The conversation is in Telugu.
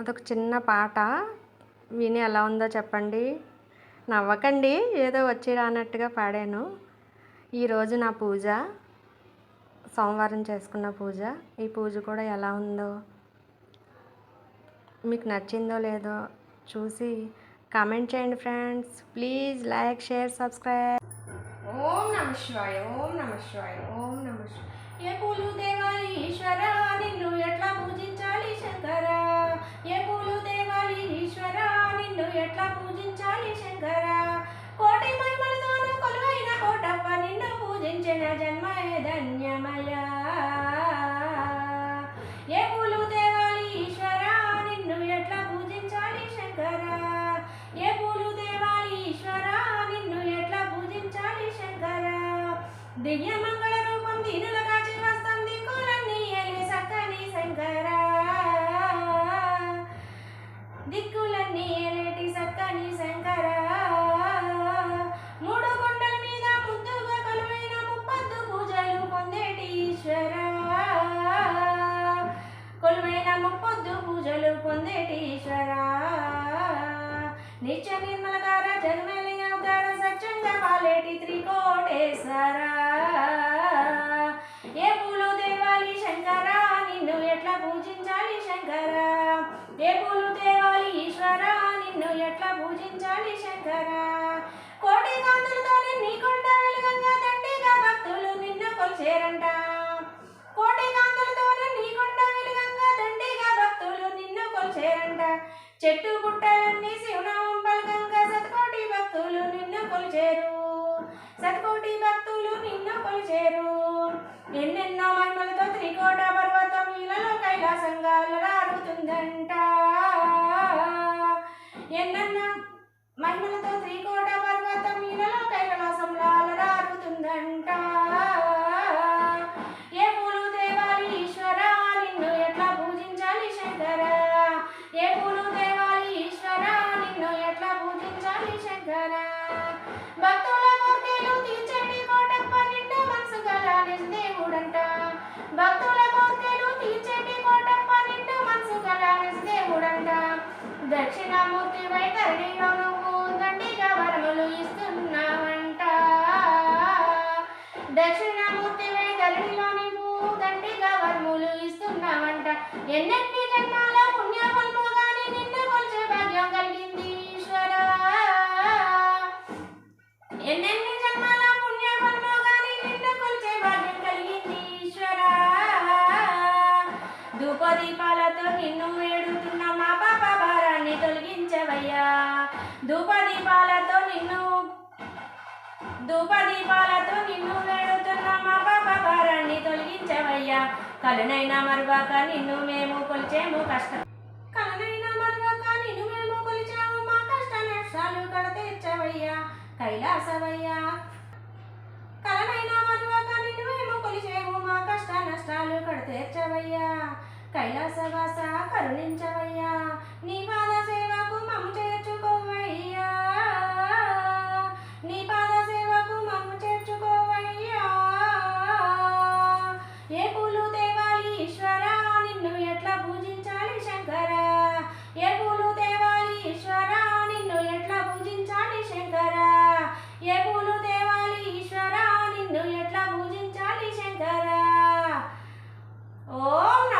అదొక చిన్న పాట. విని ఎలా ఉందో చెప్పండి. నవ్వకండి ఏదో వచ్చి రానట్టుగా పాడాను. ఈరోజు నా పూజ. సోమవారం చేసుకున్న పూజ. ఈ పూజ కూడా ఎలా ఉందో మీకు నచ్చిందో లేదో చూసి కామెంట్ చేయండి friends. Please like share subscribe. ఓం నమ శివాయ ఓం నమ శివాయ ఓం నమ శివాయ. ఏ పూలు దేవాలి ఈశ్వర నిన్ను ఎట్లా పూజించాలి శంకరా? జన్మయే ధన్యమయ ఏ పూలు దేవాలి ఈశ్వరా నిన్ను ఎట్లా పూజించాలి శంకరా? ఏ పూలు దేవాలి ఈశ్వరా నిన్ను ఎట్లా పూజించాలి శంకరా? దివ్య నిత్య నిర్మలగార జన్మలి అవతార సత్యంగా పాలేటి త్రికోటేశ్వరా. ఏ పూలు దేవాలి శంకరా? నిన్ను ఎట్లా పూజించాలి శంకరా? ఏ పూలు దేవాలి ఈశ్వర? నిన్ను ఎట్లా పూజించాలి శంకరా? కోటి కాంతులతో నీ కొండ వెలుగంగా దండిగా భక్తులు నిన్ను కొలిచేరంట. చెట్టు పుట్టలన్నీ శివనామం పలకంగా శతకోటి భక్తులు నిన్ను కొలిచేరు. శతకోటి భక్తులు నిన్ను కొలిచేరు. ఎన్నెన్నో దక్షిణామూర్తి వైతరిణిలో నువ్వు దండిగా వరములు ఇస్తున్నావంట. దక్షిణామూర్తి వైతరిణిలో నువ్వు దండిగా వరములు ఇస్తున్నావంట. ఎన్నెన్ని జన్మాల పుణ్యఫలము గాని నిన్ను కొలిచే భాగ్యం కలిగింది ఈశ్వర. ఎన్నెన్ని జన్మాల పుణ్యఫలము గాని నిన్ను కొలిచే భాగ్యం కలిగింది ఈశ్వర. ధూపదీపాలతో నిన్ను ధూపదీపాలతో నిన్ను ధూపదీపాలతో నిన్ను వేడుతున్న. మా భారాన్ని తొలగించవయ్యా. కలనైనా మరువాక నిన్ను మేము కొలిచేము కష్టం కలనైనా మరువాక నిన్ను మేము కొలిచాము మా కష్ట నష్టాలు కడతీర్చవయ్యా కైలాసవయ్యా. కలనైనా మరువాక నిన్ను మేము కొలిచేము మా కష్ట నష్టాలు కడతీర్చవయ్యా కైలాసవాస కరుణించవయ్యా.